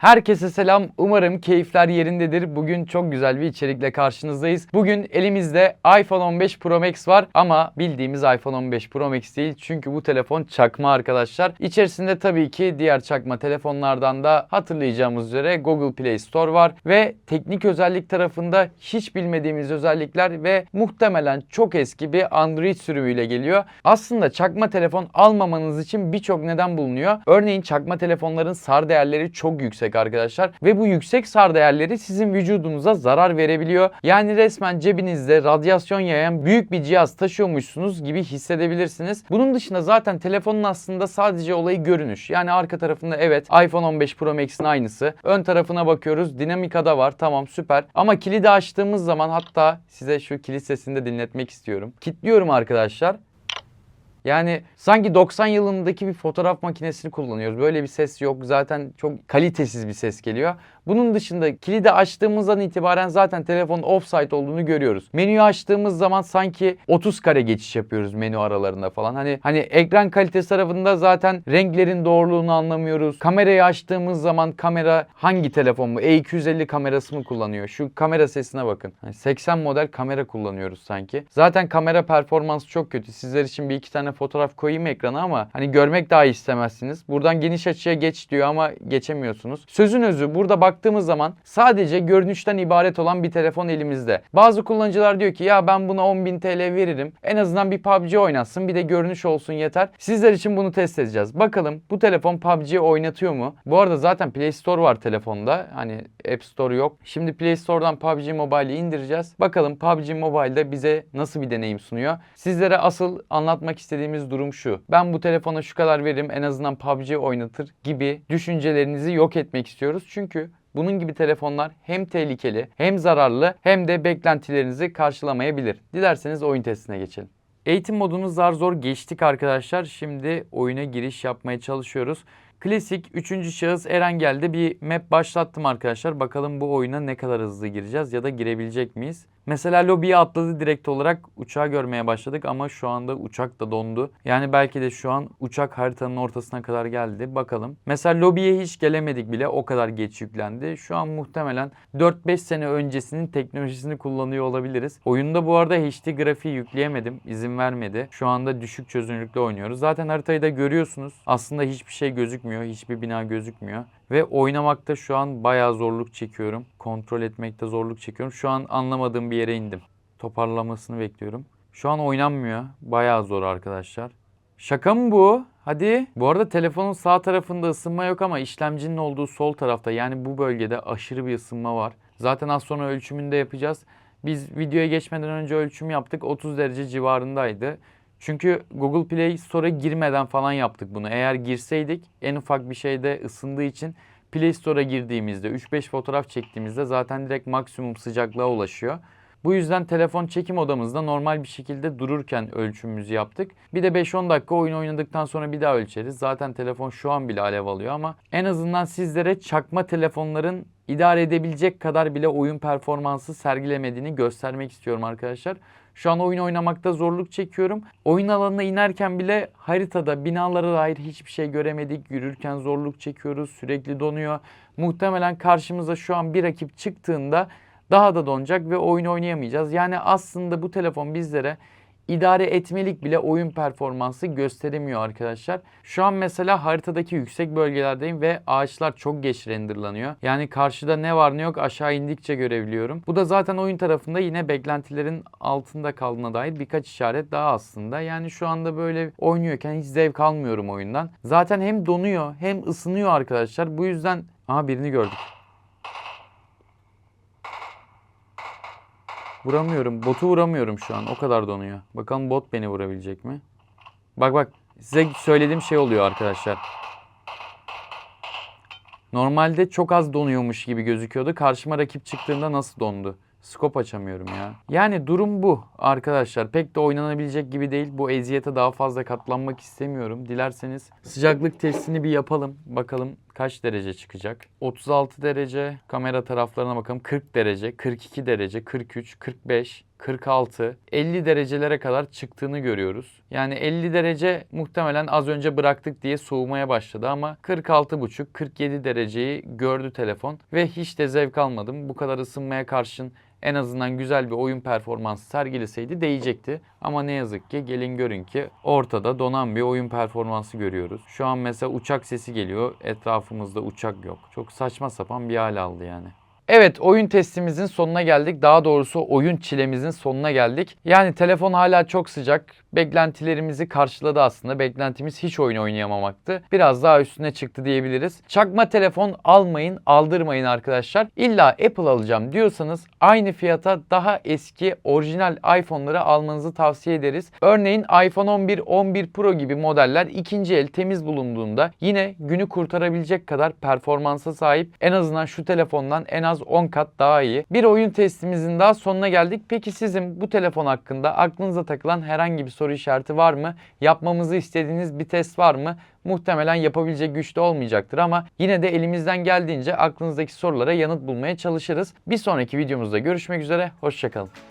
Herkese selam. Umarım keyifler yerindedir. Bugün çok güzel bir içerikle karşınızdayız. Bugün elimizde iPhone 15 Pro Max var ama bildiğimiz iPhone 15 Pro Max değil. Çünkü bu telefon çakma arkadaşlar. İçerisinde tabii ki diğer çakma telefonlardan da hatırlayacağımız üzere Google Play Store var ve teknik özellik tarafında hiç bilmediğimiz özellikler ve muhtemelen çok eski bir Android sürümüyle geliyor. Aslında çakma telefon almamanız için birçok neden bulunuyor. Örneğin çakma telefonların SAR değerleri çok yüksek arkadaşlar ve bu yüksek SAR değerleri sizin vücudunuza zarar verebiliyor. Yani resmen cebinizde radyasyon yayan büyük bir cihaz taşıyormuşsunuz gibi hissedebilirsiniz. Bunun dışında zaten telefonun aslında sadece olayı görünüş. Yani arka tarafında evet iPhone 15 Pro Max'in aynısı. Ön tarafına bakıyoruz. Dinamika'da var. Tamam süper. Ama kilidi açtığımız zaman hatta size şu kilit sesini de dinletmek istiyorum. Kilitliyorum arkadaşlar. Yani sanki 90 yılındaki bir fotoğraf makinesini kullanıyoruz. Böyle bir ses yok. Zaten çok kalitesiz bir ses geliyor. Bunun dışında kilidi açtığımızdan itibaren zaten telefonun offside olduğunu görüyoruz. Menüyü açtığımız zaman sanki 30 kare geçiş yapıyoruz menü aralarında falan. Hani hani ekran kalitesi tarafında zaten renklerin doğruluğunu anlamıyoruz. Kamerayı açtığımız zaman kamera hangi telefon mu? E250 kamerası mı kullanıyor? Şu kamera sesine bakın. Hani 80 model kamera kullanıyoruz sanki. Zaten kamera performansı çok kötü. Sizler için bir iki tane fotoğraf koyayım ekrana ama hani görmek daha istemezsiniz. Buradan geniş açıya geç diyor ama geçemiyorsunuz. Sözün özü burada baktığımız zaman sadece görünüşten ibaret olan bir telefon elimizde. Bazı kullanıcılar diyor ki ya ben buna 10.000 TL veririm. En azından bir PUBG oynatsın bir de görünüş olsun yeter. Sizler için bunu test edeceğiz. Bakalım bu telefon PUBG oynatıyor mu? Bu arada zaten Play Store var telefonda. Hani App Store yok. Şimdi Play Store'dan PUBG Mobile'i indireceğiz. Bakalım PUBG Mobile'de bize nasıl bir deneyim sunuyor. Sizlere asıl anlatmak istediğimiz durum şu. Ben bu telefona şu kadar veririm en azından PUBG oynatır gibi düşüncelerinizi yok etmek istiyoruz. Çünkü bunun gibi telefonlar hem tehlikeli hem zararlı hem de beklentilerinizi karşılamayabilir. Dilerseniz oyun testine geçelim. Eğitim modunu zar zor geçtik arkadaşlar. Şimdi oyuna giriş yapmaya çalışıyoruz. Klasik 3. şahıs Erengel'de bir map başlattım arkadaşlar. Bakalım bu oyuna ne kadar hızlı gireceğiz ya da girebilecek miyiz? Mesela lobiye atladı direkt olarak uçağı görmeye başladık ama şu anda uçak da dondu. Yani belki de şu an uçak haritanın ortasına kadar geldi. Bakalım. Mesela lobiye hiç gelemedik bile o kadar geç yüklendi. Şu an muhtemelen 4-5 sene öncesinin teknolojisini kullanıyor olabiliriz. Oyunda bu arada HD grafiği yükleyemedim. izin vermedi. Şu anda düşük çözünürlükte oynuyoruz. Zaten haritayı da görüyorsunuz. Aslında hiçbir şey gözükmüyor. Hiçbir bina gözükmüyor. Ve oynamakta şu an bayağı zorluk çekiyorum. Kontrol etmekte zorluk çekiyorum. Şu an anlamadığım bir yere indim. Toparlamasını bekliyorum. Şu an oynanmıyor. Bayağı zor arkadaşlar. Şaka mı bu? Hadi. Bu arada telefonun sağ tarafında ısınma yok ama işlemcinin olduğu sol tarafta yani bu bölgede aşırı bir ısınma var. Zaten az sonra ölçümünü de yapacağız. Biz videoya geçmeden önce ölçüm yaptık. 30 derece civarındaydı. Çünkü Google Play Store'a girmeden falan yaptık bunu. Eğer girseydik en ufak bir şeyde ısındığı için Play Store'a girdiğimizde 3-5 fotoğraf çektiğimizde zaten direkt maksimum sıcaklığa ulaşıyor. Bu yüzden telefon çekim odamızda normal bir şekilde dururken ölçümümüzü yaptık. Bir de 5-10 dakika oyun oynadıktan sonra bir daha ölçeriz. Zaten telefon şu an bile alev alıyor ama en azından sizlere çakma telefonların idare edebilecek kadar bile oyun performansı sergilemediğini göstermek istiyorum arkadaşlar. Şu an oyun oynamakta zorluk çekiyorum. Oyun alanına inerken bile haritada binalara dair hiçbir şey göremedik. Yürürken zorluk çekiyoruz. Sürekli donuyor. Muhtemelen karşımıza şu an bir rakip çıktığında daha da donacak ve oyun oynayamayacağız. Yani aslında bu telefon bizlere idare etmelik bile oyun performansı gösteremiyor arkadaşlar. Şu an mesela haritadaki yüksek bölgelerdeyim ve ağaçlar çok geç renderlanıyor. Yani karşıda ne var ne yok aşağı indikçe görebiliyorum. Bu da zaten oyun tarafında yine beklentilerin altında kaldığına dair birkaç işaret daha aslında. Yani şu anda böyle oynuyorken hiç zevk almıyorum oyundan. Zaten hem donuyor hem ısınıyor arkadaşlar. Bu yüzden... Aha birini gördük. Vuramıyorum. Botu vuramıyorum şu an. O kadar donuyor. Bakalım bot beni vurabilecek mi? Bak bak. Size söylediğim şey oluyor arkadaşlar. Normalde çok az donuyormuş gibi gözüküyordu. Karşıma rakip çıktığında nasıl dondu? Skop açamıyorum ya. Yani durum bu arkadaşlar. Pek de oynanabilecek gibi değil. Bu eziyete daha fazla katlanmak istemiyorum. Dilerseniz sıcaklık testini bir yapalım. Bakalım kaç derece çıkacak? 36 derece. Kamera taraflarına bakalım. 40 derece, 42 derece, 43, 45, 46, 50 derecelere kadar çıktığını görüyoruz. Yani 50 derece muhtemelen az önce bıraktık diye soğumaya başladı ama 46,5, 47 dereceyi gördü telefon ve hiç de zevk almadım. Bu kadar ısınmaya karşın en azından güzel bir oyun performansı sergileseydi değecekti. Ama ne yazık ki gelin görün ki ortada donan bir oyun performansı görüyoruz. Şu an mesela uçak sesi geliyor. Etrafımızda uçak yok. Çok saçma sapan bir hal aldı yani. Evet oyun testimizin sonuna geldik. Daha doğrusu oyun çilemizin sonuna geldik. Yani telefon hala çok sıcak. Beklentilerimizi karşıladı aslında. Beklentimiz hiç oyun oynayamamaktı. Biraz daha üstüne çıktı diyebiliriz. Çakma telefon almayın, aldırmayın arkadaşlar. İlla Apple alacağım diyorsanız aynı fiyata daha eski orijinal iPhone'ları almanızı tavsiye ederiz. Örneğin iPhone 11, 11 Pro gibi modeller ikinci el temiz bulunduğunda yine günü kurtarabilecek kadar performansa sahip. En azından şu telefondan en az 10 kat daha iyi. Bir oyun testimizin daha sonuna geldik. Peki sizin bu telefon hakkında aklınıza takılan herhangi bir soru işareti var mı? Yapmamızı istediğiniz bir test var mı? Muhtemelen yapabilecek güçte olmayacaktır ama yine de elimizden geldiğince aklınızdaki sorulara yanıt bulmaya çalışırız. Bir sonraki videomuzda görüşmek üzere. Hoşçakalın.